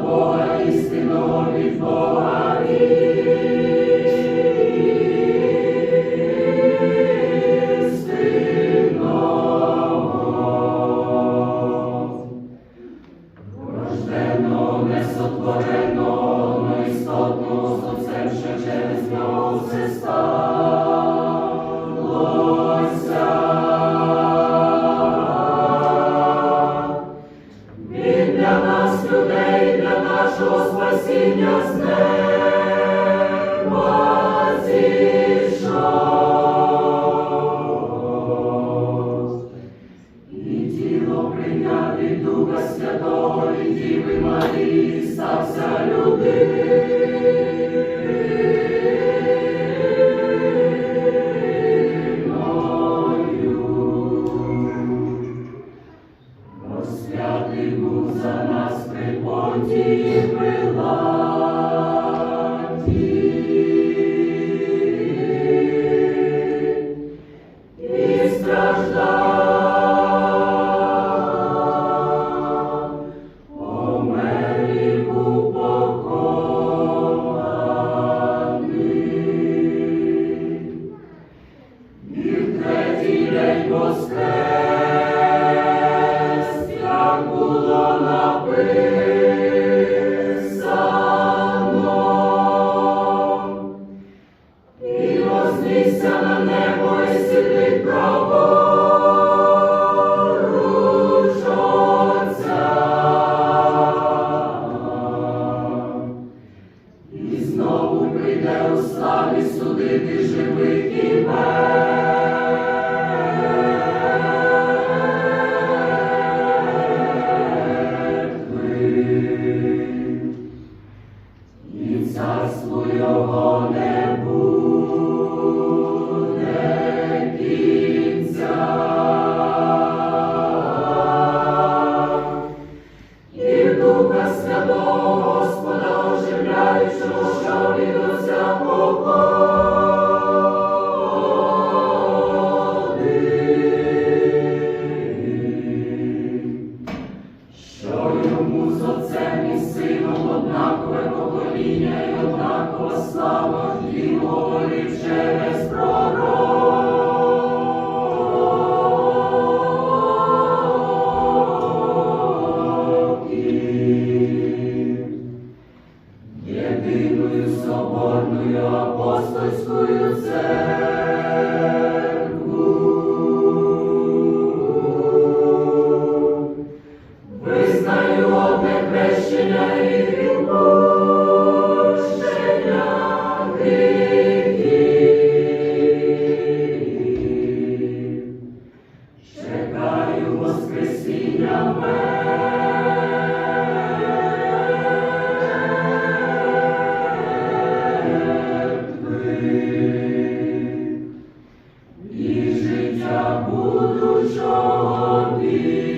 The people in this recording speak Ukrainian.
Бога, істину від Бога. Несотворено, но істотно, зовсем, що через нього все стало. народження від Духа Святого і Діви Марії стався людиною. Розп'ятий був за нас при понті і при ладі. І страждав вознісся на небо і сидить праворуч Отця. І знову прийде у славі судити живих і мертвих. Царство його не буде Слава і через пророки. Єдиною соборною апостольською церквою буду жадный.